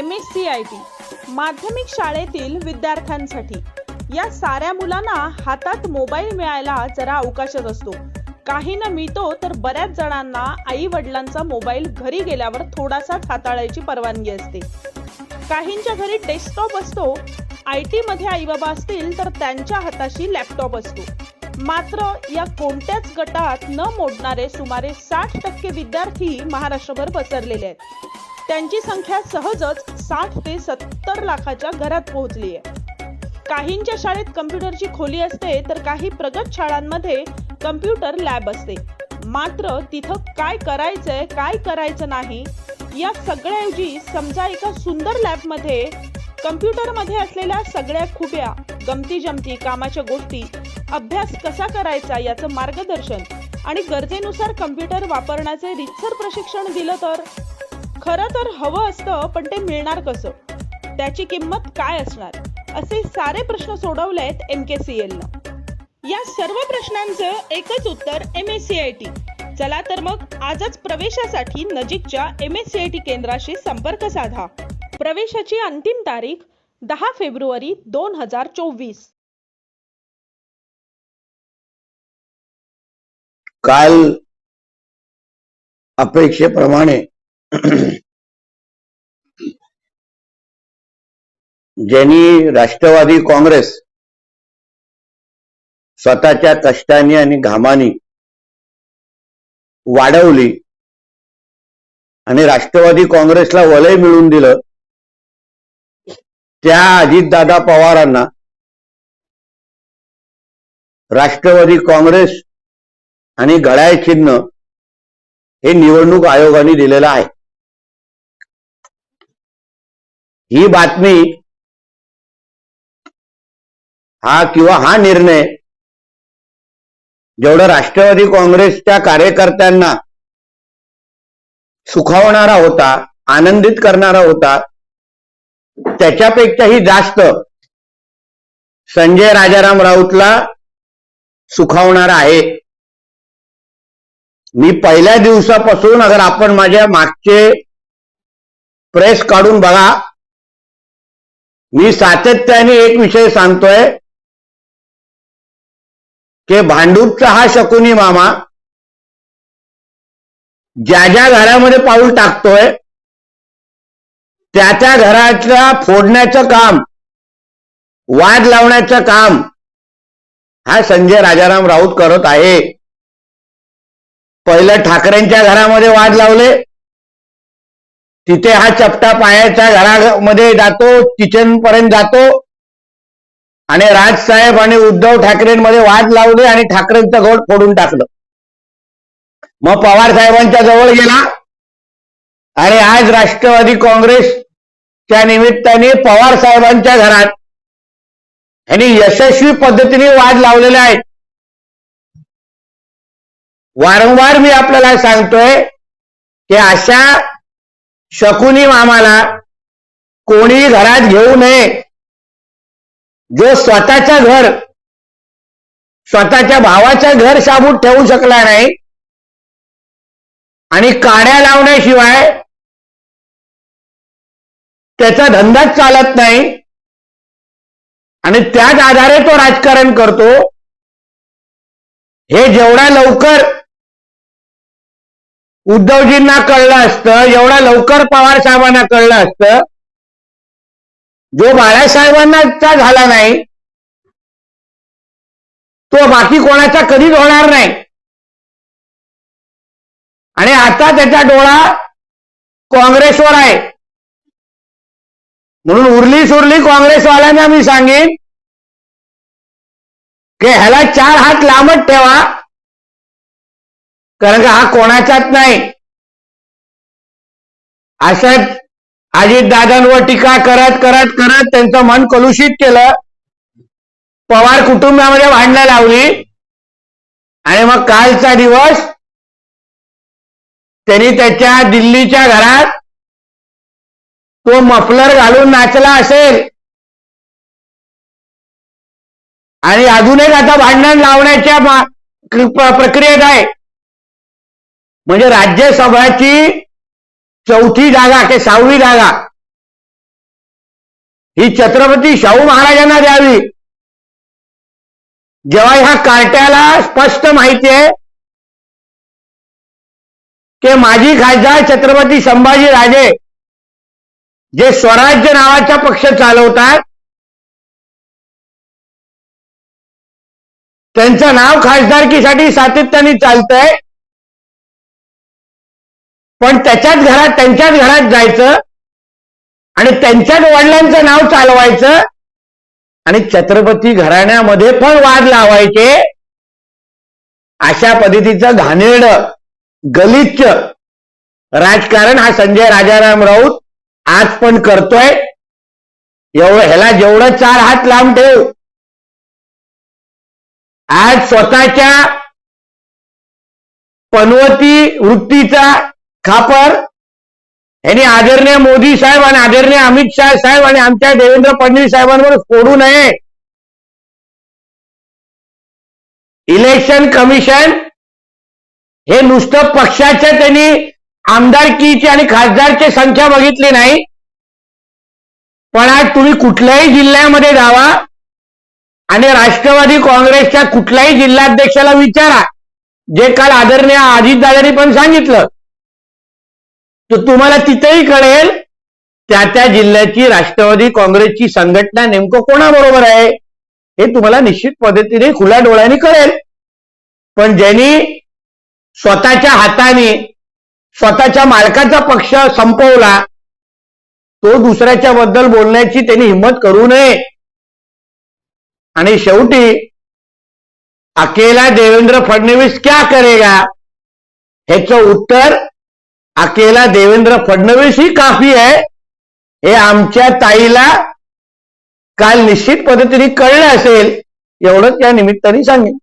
M S C I T माध्यमिक शाळेतील विद्यार्थ्यांसाठी. या साऱ्या मुलांना हातात मोबाईल मिळायला जरा अवकाशच असतो. काही न मिळतो तर बऱ्याच जणांना आई वडिलांचा मोबाईल घरी गेल्यावर थोडासाच हाताळायची परवानगी असते. काहींच्या घरी डेस्कटॉप असतो आय टी मध्ये आई बाबा असतील तर त्यांच्या हाताशी लॅपटॉप असतो. मात्र या कोणत्याच गटात न मोडणारे सुमारे साठ टक्के विद्यार्थी महाराष्ट्रभर पसरलेले आहेत. त्यांची संख्या सहजच साठ ते सत्तर लाखाच्या घरात पोहोचली आहे. काहींच्या शाळेत कम्प्युटरची खोली असते तर काही प्रगत शाळांमध्ये कम्प्युटर लॅब असते. मात्र तिथं काय करायचंय काय करायचं नाही या सगळ्याऐवजी समजा एका सुंदर लॅबमध्ये कम्प्युटरमध्ये असलेल्या सगळ्या खुब्या गमती जमती कामाच्या गोष्टी अभ्यास कसा करायचा याचं मार्गदर्शन आणि गरजेनुसार कम्प्युटर वापरण्याचे रितसर प्रशिक्षण दिलं तर? खरं तर हवं असतं पण ते मिळणार कसं? त्याची किंमत काय असणार? असे सारे प्रश्न सोडवलेत एम के सी एल या सर्व प्रश्नांचं एकच उत्तर M S C I T चला तर मग आजच प्रवेशासाठी नजीकच्या M S C I T केंद्राशी संपर्क साधा. प्रवेशाची अंतिम तारीख दहा फेब्रुवारी दोन हजार चोवीस. काल अपेक्षेप्रमाणे ज्यांनी राष्ट्रवादी काँग्रेस स्वतःच्या कष्टाने आणि घामाने वाढवली आणि राष्ट्रवादी काँग्रेसला वलय मिळून दिलं त्या अजितदादा पवारांना राष्ट्रवादी काँग्रेस आणि घड्याळ चिन्ह हे निवडणूक आयोगाने दिलेलं आहे. ही बातमी हा किंवा हा निर्णय जेवढं राष्ट्रवादी काँग्रेसच्या कार्यकर्त्यांना सुखावणारा होता आनंदित करणारा होता त्याच्यापेक्षाही जास्त संजय राजाराम राऊतला सुखावणारा आहे. मी पहिल्या दिवसापासून अगर आपण माझ्या मागचे प्रेस काढून बघा मी सातत्याने एक विषय सांगतोय की भांडूपचा हा शकुनी मामा ज्या ज्या घरामध्ये पाऊल टाकतोय त्या त्या घराच्या फोडण्याचं काम वाद लावण्याचं काम हा संजय राजाराम राऊत करत आहे. पहिलं ठाकरेंच्या घरामध्ये वाद लावले तिथे हा चपटा पायाच्या घरामध्ये जातो किचन पर्यंत जातो. आणि राजसाहेब आणि उद्धव ठाकरेंमध्ये वाद लावले आणि ठाकरेंचं घोट फोडून टाकलं. मग पवार साहेबांच्या जवळ गेला. आणि आज राष्ट्रवादी काँग्रेसच्या निमित्ताने पवार साहेबांच्या घरात यांनी यशस्वी पद्धतीने वाद लावलेले आहेत. वारंवार मी आपल्याला सांगतोय की अशा शकुनी मामाला कोणी घरात घेऊ नये. जो स्वतःच्या घर स्वतःच्या भावाच्या घर शाबूत ठेवू शकला नाही आणि काड्या लावण्याशिवाय त्याचा धंदाच चालत नाही आणि त्याच आधारे तो राजकारण करतो हे जेवढ्या लवकर उद्धवजींना कळलं असतं एवढा लवकर पवार साहेबांना कळलं असतं. जो बाळासाहेबांनाचा झाला नाही तो बाकी कोणाचा कधीच होणार नाही. आणि आता त्याचा डोळा काँग्रेसवर आहे. म्हणून उरली सुरली काँग्रेसवाल्यांना मी सांगेन की ह्याला चार हात लांबत ठेवा. कारण का हा कोणाचाच नाही? अशाच अजितदादांवर टीका करत करत करत त्यांचं मन कलुषित केलं. पवार कुटुंबामध्ये भांडणं लावली. आणि मग कालचा दिवस त्यांनी त्याच्या दिल्लीच्या घरात तो मफलर घालून नाचला असेल. आणि अजून एक आता भांडण लावण्याच्या प्रक्रियेत आहे. म्हणजे राज्यसभाची चौथी जागा की सहावी जागा? ही छत्रपती शाहू महाराजांना द्यावी. जेव्हा ह्या कार्ट्याला स्पष्ट माहिती आहे की माजी खासदार छत्रपती संभाजी राजे जे स्वराज्य नावाचा पक्ष चालवतात त्यांचं नाव खासदारकीसाठी सातत्याने चालतंय. पण त्याच्याच घरात त्यांच्याच घरात जायचं आणि त्यांच्याच वडिलांचं नाव चालवायचं आणि छत्रपती घराण्यामध्ये पण वाद लावायचे अशा पद्धतीचं घाणेरड गलिच्छ राजकारण हा संजय राजाराम राऊत आज पण करतोय. एवढं ह्याला जेवढं चार हात लांब ठेव. आज स्वतःच्या पनवती वृत्तीचा खापर यांनी आदरणीय मोदी साहेब आणि आदरणीय अमित शाह साहेब आणि आमच्या देवेंद्र फडणवीस साहेबांवर फोडू नये. इलेक्शन कमिशन हे नुसतं पक्षाच्या त्यांनी आमदारकीची आणि खासदारची संख्या बघितली नाही. पण आज तुम्ही कुठल्याही जिल्ह्यामध्ये जावा आणि राष्ट्रवादी काँग्रेसच्या कुठल्याही जिल्हाध्यक्षाला विचारा. जे काल आदरणीय अजितदादांनी पण सांगितलं. तर तुम्हाला तिथेही कळेल त्या त्या जिल्ह्याची राष्ट्रवादी काँग्रेसची संघटना नेमकं कोणाबरोबर आहे हे तुम्हाला निश्चित पद्धतीने खुल्या डोळ्यांनी कळेल. पण ज्यांनी स्वतःच्या हाताने स्वतःच्या मालकाचा पक्ष संपवला तो दुसऱ्याच्या बद्दल बोलण्याची त्यांनी हिंमत करू नये. आणि शेवटी अकेला देवेंद्र फडणवीस क्या करेगा ह्याचं उत्तर अकेला देवेंद्र फडणवीस ही काफी आहे. हे आमच्या ताईला काल निश्चित पद्धतीने कळलं असेल एवढंच या निमित्ताने सांगेन.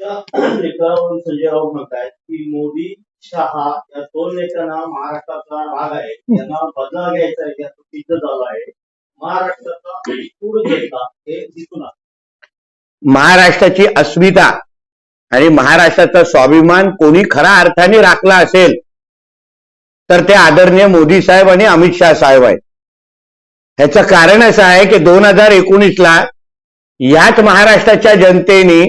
संजय राऊत म्हणतायत की मोदी शहा या दोन नेत्यांना महाराष्ट्राचा राग आहे. त्यांना बदला घ्यायचा आहे सिद्ध झालं आहे. महाराष्ट्राचा हे दिसून महाराष्ट्राची अस्मिता आणि महाराष्ट्राचा स्वाभिमान कोणी खरा अर्थाने राखला असेल तर ते आदरणीय मोदी साहेब आणि अमित शाह साहेब आहेत. ह्याचं कारण असं आहे की दोन हजार एकोणीसला याच महाराष्ट्राच्या जनतेने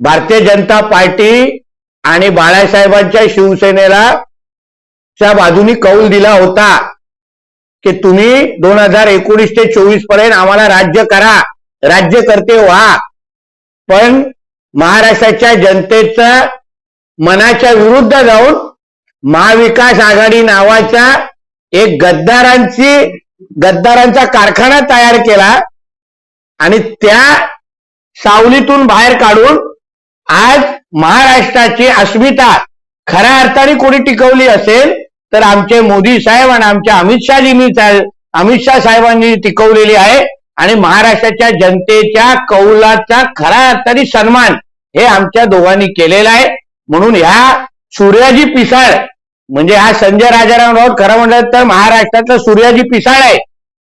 भारतीय जनता पार्टी आणि बाळासाहेबांच्या शिवसेनेला च्या बाजूनी कौल दिला होता की तुम्ही दोन हजार एकोणीस ते चोवीसपर्यंत आम्हाला राज्य करा राज्यकर्ते व्हा. पण महाराष्ट्राच्या जनतेचं मनाच्या विरुद्ध जाऊन महाविकास आघाडी नावाचा एक गद्दारांची गद्दारांचा कारखाना तयार केला आणि त्या सावलीतून बाहेर काढून आज महाराष्ट्राची अस्मिता खऱ्या अर्थाने कोणी टिकवली असेल तर आमचे मोदी साहेब आणि आमच्या अमित शहाजींनी अमित शाह साहेबांनी टिकवलेली आहे. आणि महाराष्ट्राच्या जनतेच्या कौलाचा खऱ्या अर्थाने सन्मान हे आमच्या दोघांनी केलेला आहे. म्हणून ह्या सूर्याजी पिसाळ म्हणजे हा संजय राजाराम राऊत खरं म्हणलं तर महाराष्ट्रातला सूर्याजी पिसाळ आहे.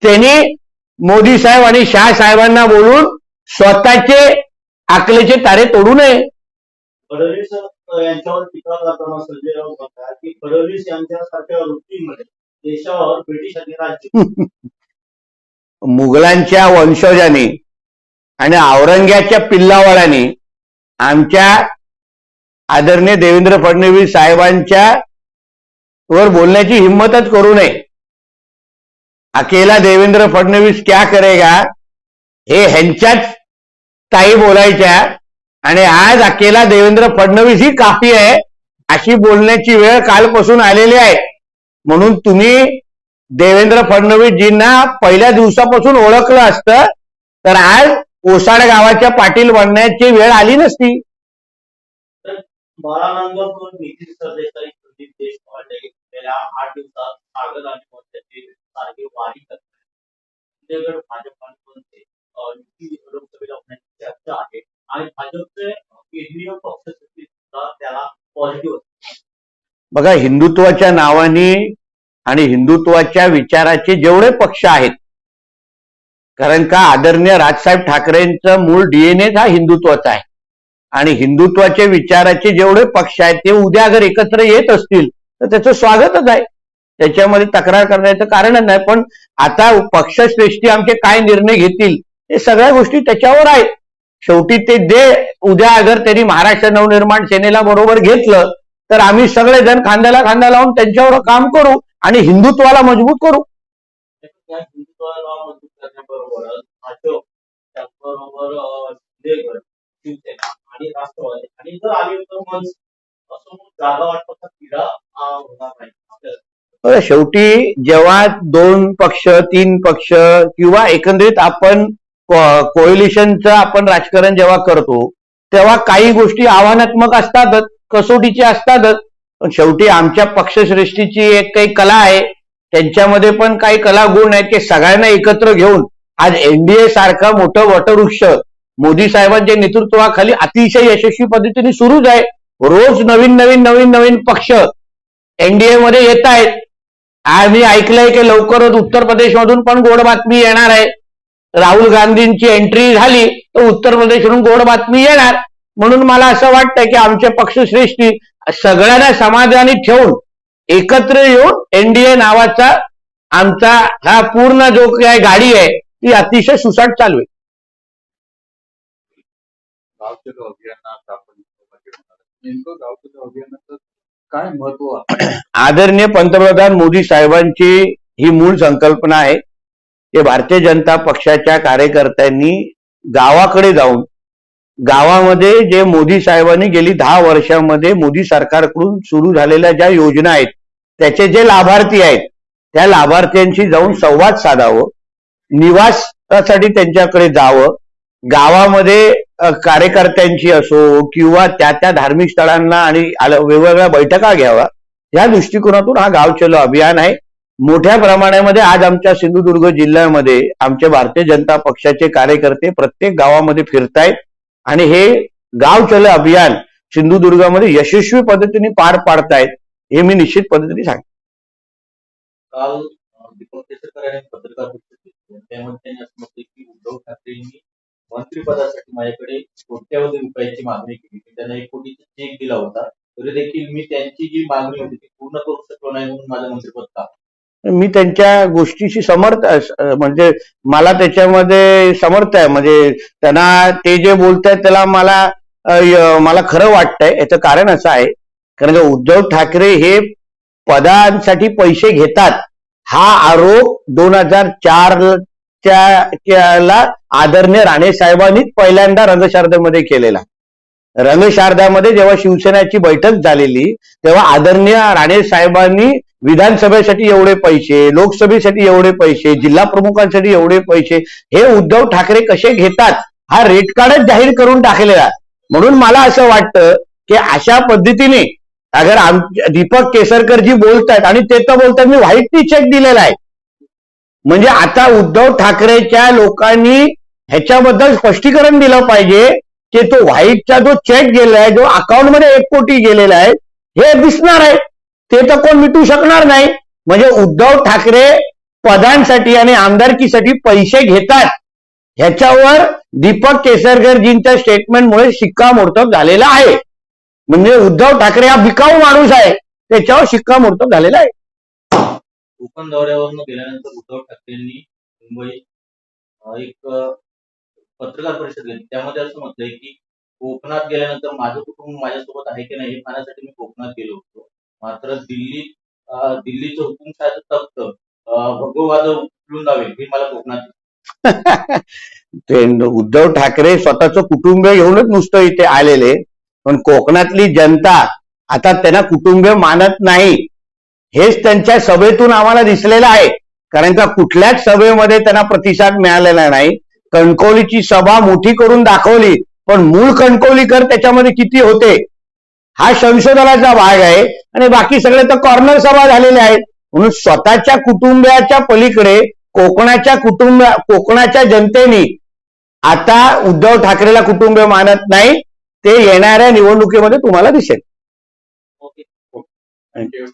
त्यांनी मोदी साहेब आणि शाह साहेबांना बोलून स्वतःचे आकलेचे तारे तोडू नये. फडणवीस यांच्यावर टीका करताना संजय राऊत म्हणतात की फडणवीस यांच्यासारख्या वृत्तीमध्ये देशावर ब्रिटिश अधिराज्य मुघलांच्या वंशजांनी आणि औरंग्याच्या पिल्लावाळांनी आमच्या आदरणीय देवेंद्र फडणवीस साहेबांच्या वर बोलण्याची हिंमतच करू नये. अकेला देवेंद्र फडणवीस क्या करेगा? हे ह्यांच्याच ताई बोलायच्या आणि आज अकेला देवेंद्र फडणवीस ही काफी आहे अशी बोलण्याची वेळ कालपासून आलेली आहे. म्हणून तुम्ही देवेंद्र फडणवीसजींना पहिल्या दिवसापासून ओळखलं असतं तर आज ओसाड गावाच्या पाटील बनण्याची वेळ आली नसती. बघा हिंदुत्वाच्या नावाने आणि हिंदुत्वाच्या विचाराचे जेवढे पक्ष आहेत कारण का आदरणीय राजसाहेब ठाकरेंचं मूळ डीएनए हा हिंदुत्वाचा आहे. आणि हिंदुत्वाचे विचाराचे जेवढे पक्ष आहेत ते उद्या अगर एकत्र येत असतील तर त्याचं स्वागतच आहे. त्याच्यामध्ये तक्रार करण्याचं कारणच नाही पण आता पक्षश्रेष्ठी आमचे काय निर्णय घेतील हे सगळ्या गोष्टी त्याच्यावर आहेत. शेवटी ते दे उद्या अगर त्यांनी महाराष्ट्र नवनिर्माण सेनेला बरोबर घेतलं तर आम्ही सगळेजण खांद्याला खांदा लावून त्यांच्यावर काम करू. आणि हिंदुत्वाला मजबूत करू. शेवटी जेव्हा दोन पक्ष तीन पक्ष किंवा एकंदरीत आपण कोएलिशनचं आपण राजकारण जेव्हा करतो तेव्हा काही गोष्टी आव्हानात्मक असतातच कसोटीच्या असतातच. पण शेवटी आमच्या पक्षश्रेष्ठीची एक काही कला आहे. त्यांच्यामध्ये पण काही कला गुण आहेत की सगळ्यांना एकत्र घेऊन आज एनडीए सारखं मोठं वटवृक्ष मोदी साहेबांच्या नेतृत्वाखाली अतिशय यशस्वी पद्धतीने सुरूच आहे. रोज नवीन नवीन नवीन नवीन पक्ष एनडीए मध्ये येत आहेत. आम्ही ऐकलंय की लवकरच उत्तर प्रदेशमधून पण गोड बातमी येणार आहे. राहुल गांधींची एंट्री झाली तर उत्तर प्रदेशमधून गोड बातमी येणार. म्हणून मला असं वाटतं की आमचे पक्षश्रेष्ठी सगळ्यांना समाधानी ठेवून एकत्र येऊन एनडीए नावाचा आमचा हा पूर्ण जो काय गाडी आहे ती अतिशय सुसाट चालू आहे. काय महत्त्व आदरणीय पंतप्रधान मोदी साहेबांची ही मूळ संकल्पना आहे की भारतीय जनता पक्षाच्या कार्यकर्त्यांनी गावाकडे जाऊन गावामध्ये जे मोदी साहेबांनी गेली दहा वर्षामध्ये मोदी सरकारकडून सुरू झालेल्या ज्या योजना आहेत त्याचे जे लाभार्थी आहेत त्या लाभार्थ्यांशी जाऊन संवाद साधावं निवासासाठी त्यांच्याकडे जावं गावामध्ये कार्यकर्त्यांची असो किंवा त्या त्या धार्मिक स्थळांना आणि वेगवेगळ्या बैठका घ्यावा या दृष्टिकोनातून हा गाव चलो अभियान आहे. मोठ्या प्रमाणामध्ये आज आमच्या सिंधुदुर्ग जिल्ह्यामध्ये आमचे भारतीय जनता पक्षाचे कार्यकर्ते प्रत्येक गावामध्ये फिरतायत. आणि हे गाव चलो अभियान सिंधुदुर्गामध्ये यशस्वी पद्धतीने पार पाडतायत हे मी निश्चित पद्धतीने सांगतो. काल दीपक केसरकर यांनी पत्रकार त्यामध्ये त्यांनी असं म्हटलं की उद्धव ठाकरेंनी मंत्रिपदासाठी माझ्याकडे कोट्यावधी रुपयाची मागणी केली. त्यांना एक कोटीचा चेक दिला होता. तरी देखील मी त्यांची जी मागणी होती ती पूर्ण करू शकलो नाही म्हणून माझं मंत्रिपद का मी त्यांच्या गोष्टीशी समर्थ म्हणजे मला त्याच्यामध्ये समर्थ आहे. म्हणजे त्यांना ते जे बोलतायत त्याला मला मला खरं वाटतंय. याचं कारण असं आहे. कारण उद्धव ठाकरे हे पदांसाठी पैसे घेतात. हा आरोप दोन हजार चार ला आदरणीय राणे साहेबांनीच पहिल्यांदा रंगशारदेमध्ये केलेला. रंगशारदामध्ये जेव्हा शिवसेनेची बैठक झालेली तेव्हा आदरणीय राणे साहेबांनी विधानसभेसाठी एवढे पैसे लोकसभेसाठी एवढे पैसे जिल्हा प्रमुखांसाठी एवढे पैसे हे उद्धव ठाकरे कसे घेतात? हा रेट कार्डच जाहीर करून टाकलेला. म्हणून मला असं वाटतं की अशा पद्धतीने अगर आम दीपक केसरकर जी बोलतायत आणि ते तर बोलतात मी व्हाईटनी चेक दिलेला आहे. म्हणजे आता उद्धव ठाकरेच्या लोकांनी ह्याच्याबद्दल स्पष्टीकरण दिलं पाहिजे की तो व्हाईटचा जो चेक गेलाय जो अकाउंटमध्ये एक कोटी गेलेला आहे हे दिसणार आहे. ते तर कोण मिटू शकणार नाही. म्हणजे उद्धव ठाकरे पदांसाठी आणि आमदारकीसाठी पैसे घेतात. ह्याच्यावर दीपक केसरकरजींच्या स्टेटमेंटमुळे शिक्कामोर्तब झालेला आहे. म्हणजे उद्धव ठाकरे हा बिकाऊ माणूस आहे. त्याच्यावर शिक्कामोर्तब झालेला आहे. कोकण दौऱ्यावरून गेल्यानंतर उद्धव ठाकरेंनी मुंबई एक पत्रकार परिषद घेतली. त्यामध्ये असं म्हटलंय की कोकणात गेल्यानंतर माझं कुटुंब माझ्यासोबत आहे की नाही हे पाहण्यासाठी मी कोकणात गेलो होतो. मात्र दिल्ली दिल्लीचं हुकुमशाहीचं तख्त अं, उचलून जावे हे मला कोकणात ते उद्धव ठाकरे स्वतःचं कुटुंब घेऊनच नुसतं इथे आलेले. पण कोकणातली जनता आता त्यांना कुटुंब मानत नाही. हेच त्यांच्या सभेतून आम्हाला दिसलेलं आहे. कारण का कुठल्याच सभेमध्ये त्यांना प्रतिसाद मिळालेला नाही. कणकवलीची सभा मोठी करून दाखवली. पण मूळ कणकवलीकर त्याच्यामध्ये किती होते? हा संशोधनाचा भाग आहे. आणि बाकी सगळे तर कॉर्नर सभा झालेल्या आहेत. म्हणून स्वतःच्या कुटुंबियाच्या पलीकडे कोकणाच्या कुटुंब कोकणाच्या जनतेने आता उद्धव ठाकरेला कुटुंब मानत नाही ते येणाऱ्या निवडणुकीमध्ये तुम्हाला दिसेल. Okay thank you